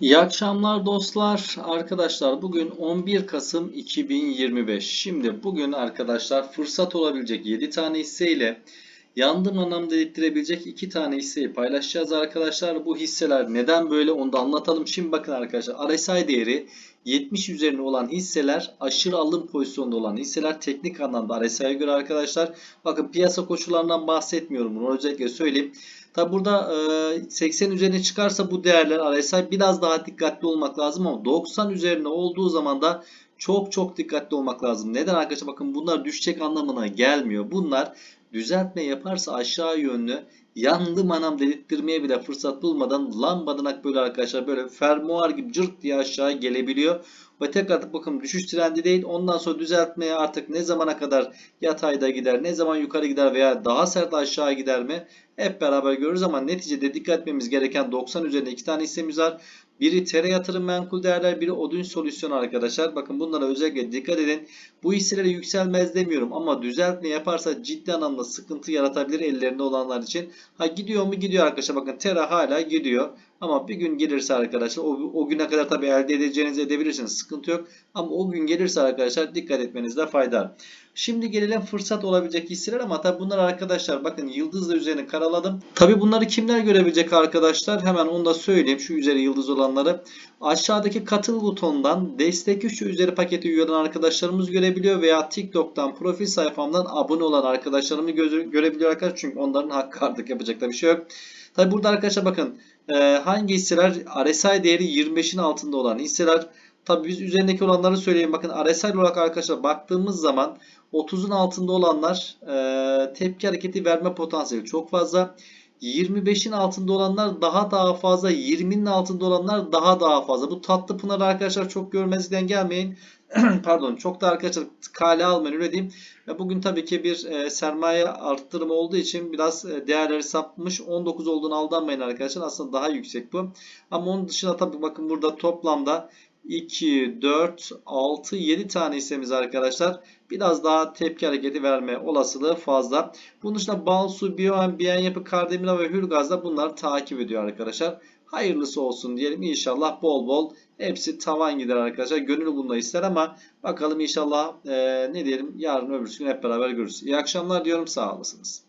İyi akşamlar dostlar. Arkadaşlar bugün 11 Kasım 2025. Şimdi bugün arkadaşlar fırsat olabilecek 7 tane hisse ile yandım anlam dedirttirebilecek 2 tane hisseyi paylaşacağız arkadaşlar. Bu hisseler neden böyle onu da anlatalım. Şimdi bakın arkadaşlar RSI değeri 70 üzerine olan hisseler aşırı alım pozisyonda olan hisseler teknik anlamda RSI'ye göre arkadaşlar. Bakın piyasa koşullarından bahsetmiyorum bunu özellikle söyleyeyim. Tabi burada e, 80 üzerine çıkarsa bu değerler RSI biraz daha dikkatli olmak lazım ama 90 üzerine olduğu zaman da çok çok dikkatli olmak lazım. Neden arkadaşlar? Bakın bunlar düşecek anlamına gelmiyor. Bunlar düzeltme yaparsa aşağı yönlü yandım anam dedirttirmeye bile fırsat bulmadan lambadanak böyle arkadaşlar böyle fermuar gibi cırt diye aşağı gelebiliyor. Ve tekrar bakın düşüş trendi değil. Ondan sonra düzeltmeye artık ne zamana kadar yatayda gider, ne zaman yukarı gider veya daha sert aşağı gider mi? Hep beraber görürüz ama neticede dikkat etmemiz gereken 90 üzerinde iki tane hissemiz var. Biri Tere Yatırım Menkul Değerler, biri Odun Solüsyon arkadaşlar. Bakın bunlara özellikle dikkat edin. Bu hisselere yükselmez demiyorum ama düzeltme yaparsa ciddi anlamda sıkıntı yaratabilir ellerinde olanlar için. Ha gidiyor mu? Gidiyor arkadaşlar. Bakın Tera hala gidiyor. Ama bir gün gelirse arkadaşlar o, o güne kadar tabii elde edeceğinizi edebilirsiniz. Sıkıntı yok. Ama o gün gelirse arkadaşlar dikkat etmenizde fayda var. Şimdi gelelim fırsat olabilecek hisseler ama tabii bunlar arkadaşlar bakın yıldızla üzerine karaladım. Tabii bunları kimler görebilecek arkadaşlar? Hemen onu da söyleyeyim şu üzeri yıldız olanları. Aşağıdaki katıl butonundan destek 3 üzeri paketi üye arkadaşlarımız görebiliyor veya TikTok'tan profil sayfamdan abone olan arkadaşlarımı görebiliyor arkadaşlar. Çünkü onların hakkı artık yapacak da bir şey yok. Tabii burada arkadaşlar bakın hangi hisseler RSI değeri 25'in altında olan hisseler Tabii biz üzerindeki olanları söyleyeyim. Bakın RSI olarak arkadaşlar baktığımız zaman 30'un altında olanlar e, tepki hareketi verme potansiyeli çok fazla. 25'in altında olanlar daha daha fazla. 20'nin altında olanlar daha daha fazla. Bu tatlı pınarı arkadaşlar çok görmezden gelmeyin. Pardon çok da arkadaşlar kale almayın öyle diyeyim. Ve bugün tabii ki bir e, sermaye arttırımı olduğu için biraz e, değerleri sapmış. 19 olduğunu aldanmayın arkadaşlar. Aslında daha yüksek bu. Ama onun dışında tabii bakın burada toplamda 2, 4, 6, 7 tane hissemiz arkadaşlar. Biraz daha tepki hareketi verme olasılığı fazla. Bunun dışında Balsu, Bioen, Biyen Yapı, Kardemira ve Hürgaz da bunlar takip ediyor arkadaşlar. Hayırlısı olsun diyelim. İnşallah bol bol hepsi tavan gider arkadaşlar. Gönül bunda ister ama bakalım inşallah e, ne diyelim yarın öbürsü gün hep beraber görürüz. İyi akşamlar diyorum. Sağ olasınız.